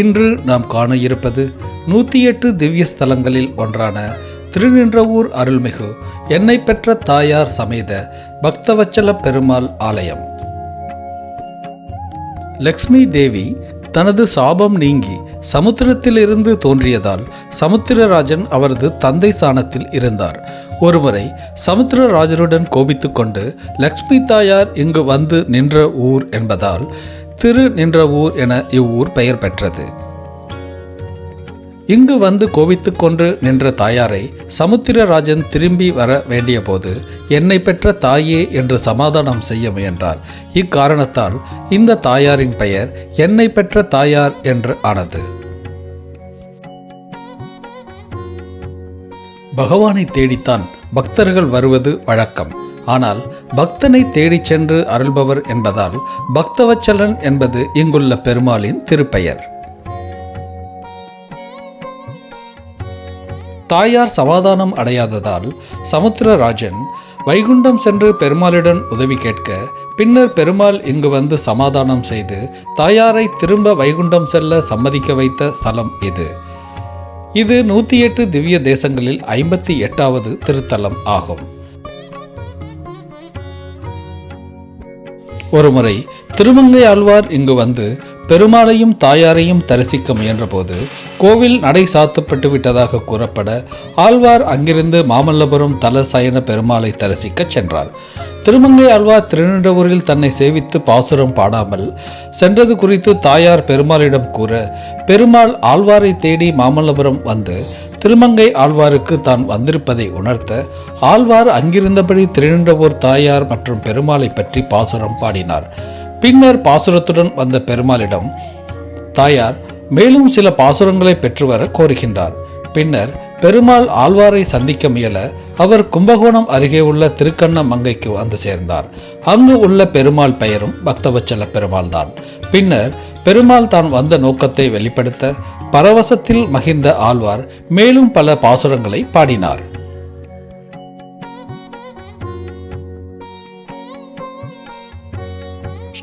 இன்று நாம் காண இருப்பது நூற்றி எட்டு திவ்ய ஸ்தலங்களில் ஒன்றான திருநின்றவூர் அருள்மிகு எண்ணெய் பெற்ற தாயார் சமேத பக்தவச்சல பெருமாள் ஆலயம். லக்ஷ்மி தேவி தனது சாபம் நீங்கி சமுத்திரத்திலிருந்து தோன்றியதால் சமுத்திரராஜன் அவரது தந்தை ஸ்தானத்தில் இருந்தார். ஒருமுறை சமுத்திரராஜனுடன் கோபித்துக்கொண்டு லக்ஷ்மி தாயார் இங்கு வந்து நின்ற ஊர் என்பதால் திரு நின்ற ஊர் என இவ்வூர் பெயர் பெற்றது. இங்கு வந்து கோவித்து கொன்று நின்ற தாயாரை சமுத்திரராஜன் திரும்பி வர வேண்டியபோது என்னை பெற்ற தாயே என்று சமாதானம் செய்ய முயன்றார். இக்காரணத்தால் இந்த தாயாரின் பெயர் என்னை பெற்ற தாயார் என்று ஆனது. பகவானை தேடித்தான் பக்தர்கள் வருவது வழக்கம். ஆனால் பக்தனை தேடிச் சென்று அருள்பவர் என்பதால் பக்தவச்சலன் என்பது இங்குள்ள பெருமாளின் திருப்பெயர். தாயார் சமாதானம் அடையாததால் சமுத்திரராஜன் வைகுண்டம் சென்று பெருமாளிடம் உதவி கேட்க பின்னர் பெருமாள் இங்கு வந்து சமாதானம் செய்து தாயாரை திரும்ப வைகுண்டம் செல்ல சம்மதிக்க வைத்த ஸ்தலம் இது. இது நூற்றி எட்டு திவ்ய தேசங்களில் ஐம்பத்தி எட்டாவது திருத்தலம் ஆகும். ஒருமுறை திருமங்கை ஆழ்வார் இங்கு வந்து பெருமாளையும் தாயாரையும் தரிசிக்க முயன்றபோது கோவில் நடை சாத்தப்பட்டு விட்டதாக கூறப்பட ஆழ்வார் அங்கிருந்து மாமல்லபுரம் தலசயன பெருமாளை தரிசிக்க சென்றார். திருமங்கை ஆழ்வார் திருநின்றவூரில் தன்னை சேவித்து பாசுரம் பாடாமல் சென்றது குறித்து தாயார் பெருமாளிடம் கூற பெருமாள் ஆழ்வாரை தேடி மாமல்லபுரம் வந்து திருமங்கை ஆழ்வாருக்கு தான் வந்திருப்பதை உணர்த்த ஆழ்வார் அங்கிருந்தபடி திருநின்றவூர் தாயார் மற்றும் பெருமாளை பற்றி பாசுரம் பாடினார். பின்னர் பாசுரத்துடன் வந்த பெருமாளிடம் தாயார் மேலும் சில பாசுரங்களை பெற்று வர கோருகின்றார். பின்னர் பெருமாள் ஆழ்வாரை சந்திக்க முயல அவர் கும்பகோணம் அருகே உள்ள திருக்கண்ண மங்கைக்கு வந்து சேர்ந்தார். அங்கு உள்ள பெருமாள் பெயரும் பக்தவச்சல பெருமாள் தான் பின்னர் பெருமாள் தான் வந்த நோக்கத்தை வெளிப்படுத்த பரவசத்தில் மகிழ்ந்த ஆழ்வார் மேலும் பல பாசுரங்களை பாடினார்.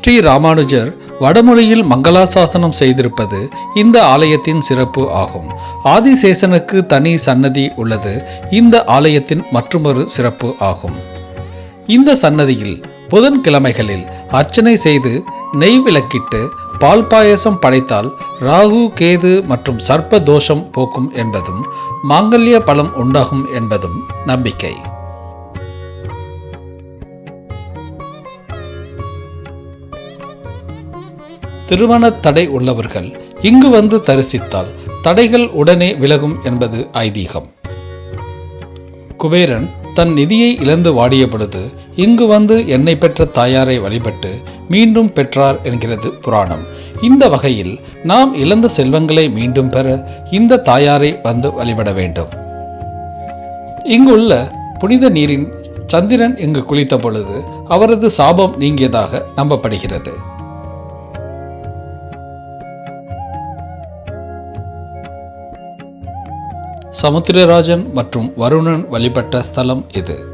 ஸ்ரீ ராமானுஜர் வடமொழியில் மங்களாசாசனம் செய்திருப்பது இந்த ஆலயத்தின் சிறப்பு ஆகும். ஆதிசேஷனுக்கு தனி சன்னதி உள்ளது. இந்த ஆலயத்தின் மற்றொரு சிறப்பு ஆகும். இந்த சன்னதியில் புதன்கிழமைகளில் அர்ச்சனை செய்து நெய் விளக்கிட்டு பால் பாயசம் படைத்தால் ராகு கேது மற்றும் சர்ப்ப தோஷம் போக்கும் என்பதும் மாங்கல்ய பலம் உண்டாகும் என்பதும் நம்பிக்கை. திருமண தடை உள்ளவர்கள் இங்கு வந்து தரிசித்தால் தடைகள் உடனே விலகும் என்பது ஐதீகம். குபேரன் தன் நிதியை இழந்து வாடிய பொழுது இங்கு வந்து என்னை பெற்ற தாயாரை வழிபட்டு மீண்டும் பெற்றார் என்கிறது புராணம். இந்த வகையில் நாம் இழந்த செல்வங்களை மீண்டும் பெற இந்த தாயாரை வந்து வழிபட வேண்டும். இங்குள்ள புனித நீரின் சந்திரன் இங்கு குளித்த பொழுது அவரது சாபம் நீங்கியதாக நம்பப்படுகிறது. சமுத்திரராஜன் மற்றும் வருணன் வழிபட்ட ஸ்தலம் இது.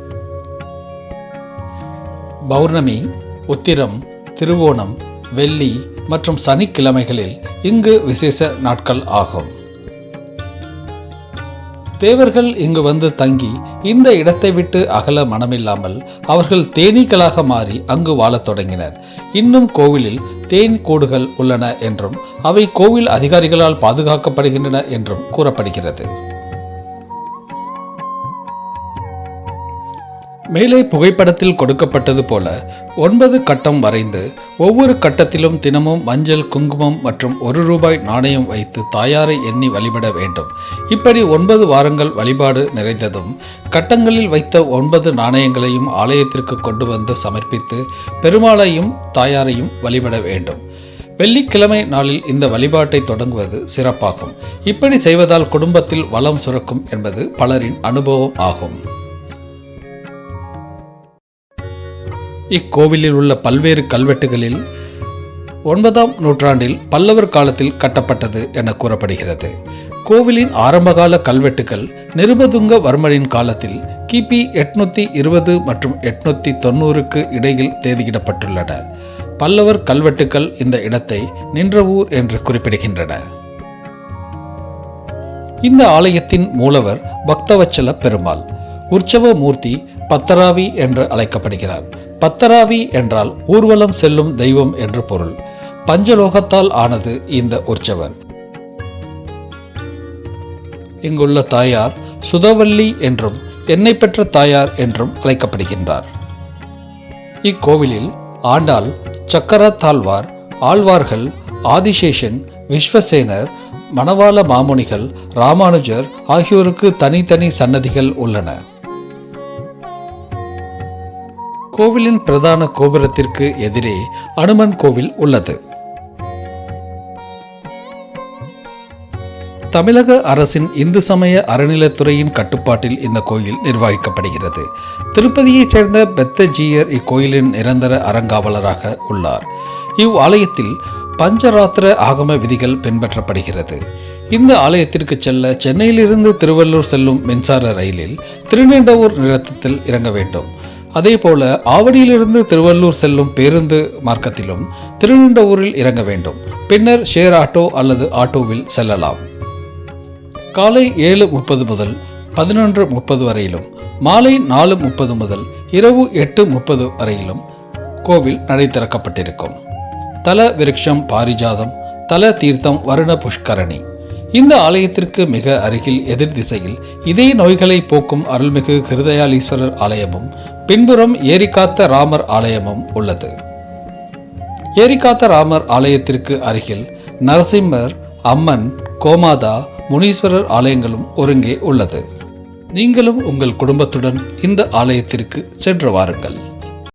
பௌர்ணமி உத்திரம் திருவோணம் வெள்ளி மற்றும் சனிக்கிழமைகளில் இங்கு விசேஷ நாட்கள் ஆகும். தேவர்கள் இங்கு வந்து தங்கி இந்த இடத்தை விட்டு அகல மனமில்லாமல் அவர்கள் தேனீக்களாக மாறி அங்கு வாழத் தொடங்கினர். இன்னும் கோவிலில் தேன் கூடுகள் உள்ளன என்றும் அவை கோவில் அதிகாரிகளால் பாதுகாக்கப்படுகின்றன என்றும் கூறப்படுகிறது. மேலே புகைப்படத்தில் கொடுக்கப்பட்டது போல ஒன்பது கட்டம் வரைந்து ஒவ்வொரு கட்டத்திலும் தினமும் மஞ்சள் குங்குமம் மற்றும் ஒரு ரூபாய் நாணயம் வைத்து தாயாரை எண்ணி வழிபட வேண்டும். இப்படி ஒன்பது வாரங்கள் வழிபாடு நிறைந்ததும் கட்டங்களில் வைத்த ஒன்பது நாணயங்களையும் ஆலயத்திற்கு கொண்டு வந்து சமர்ப்பித்து பெருமாளையும் தாயாரையும் வழிபட வேண்டும். வெள்ளிக்கிழமை நாளில் இந்த வழிபாட்டை தொடங்குவது சிறப்பாகும். இப்படி செய்வதால் குடும்பத்தில் வளம் சுரக்கும் என்பது பலரின் அனுபவம் ஆகும். இக்கோவிலில் உள்ள பல்வேறு கல்வெட்டுகளில் ஒன்பதாம் நூற்றாண்டில் பல்லவர் காலத்தில் கட்டப்பட்டது என கூறப்படுகிறது. கோவிலின் ஆரம்பகால கல்வெட்டுகள் நிருபதுங்க வர்மனின் காலத்தில் கிபி எட்நூத்தி இருபது மற்றும் எட்நூத்தி தொண்ணூறுக்கு இடையில் தேதியிடப்பட்டுள்ளன. பல்லவர் கல்வெட்டுக்கள் இந்த இடத்தை நின்ற ஊர் என்று குறிப்பிடுகின்றன. இந்த ஆலயத்தின் மூலவர் பக்தவச்சல பெருமாள். உற்சவ மூர்த்தி பத்தராவி என்று அழைக்கப்படுகிறார். பத்தராவி என்றால் ஊர்வலம் செல்லும் தெய்வம் என்று பொருள். பஞ்சலோகத்தால் ஆனது இந்த உற்சவர் இங்குள்ள தாயார் சுதவல்லி என்றும் எண்ணெய் பெற்ற தாயார் என்றும் அழைக்கப்படுகின்றார். இக்கோவிலில் ஆண்டாள் சக்கரத்தாழ்வார் ஆழ்வார்கள் ஆதிசேஷன் விஸ்வசேனர் மணவாள மாமுனிகள் ராமானுஜர் ஆகியோருக்கு தனித்தனி சன்னதிகள் உள்ளன. கோவிலின் பிரதான கோபுரத்திற்கு எதிரே அனுமன் கோவில் உள்ளது. தமிழக அரசின் இந்து சமய அறநிலைத்துறையின் கட்டுப்பாட்டில் இந்த கோயில் நிர்வகிக்கப்படுகிறது. திருப்பதியைச் சேர்ந்த பெத்தஜீயர் இக்கோயிலின் நிரந்தர அறங்காவலராக உள்ளார். இவ் ஆலயத்தில் பஞ்சராத்திர ஆகம விதிகள் பின்பற்றப்படுகிறது. இந்த ஆலயத்திற்கு செல்ல சென்னையிலிருந்து திருவள்ளூர் செல்லும் மின்சார ரயிலில் திருநெண்டவூர் நிறுத்தத்தில் இறங்க வேண்டும். அதே போல ஆவடியிலிருந்து திருவள்ளூர் செல்லும் பேருந்து மார்க்கத்திலும் திருநெண்டவூரில் இறங்க வேண்டும். பின்னர் ஷேர் ஆட்டோ அல்லது ஆட்டோவில் செல்லலாம். காலை ஏழு முப்பது முதல் பதினொன்று முப்பது வரையிலும் மாலை நாலு முப்பது முதல் இரவு எட்டு முப்பது வரையிலும் கோவில் நடை திறக்கப்பட்டிருக்கும். தல விருட்சம் பாரிஜாதம் தல தீர்த்தம் வருண புஷ்கரணி. இந்த ஆலயத்திற்கு மிக அருகில் எதிர் திசையில் இதே நோய்களை போக்கும் அருள்மிகு ஹிருதயாலீஸ்வரர் ஆலயமும் பின்புறம் ஏரிகாத்த ராமர் ஆலயமும் உள்ளது. ஏரிகாத்த ராமர் ஆலயத்திற்கு அருகில் நரசிம்மர் அம்மன் கோமாதா முனீஸ்வரர் ஆலயங்களும் ஒருங்கே உள்ளது. நீங்களும் உங்கள் குடும்பத்துடன் இந்த ஆலயத்திற்கு சென்று வாருங்கள்.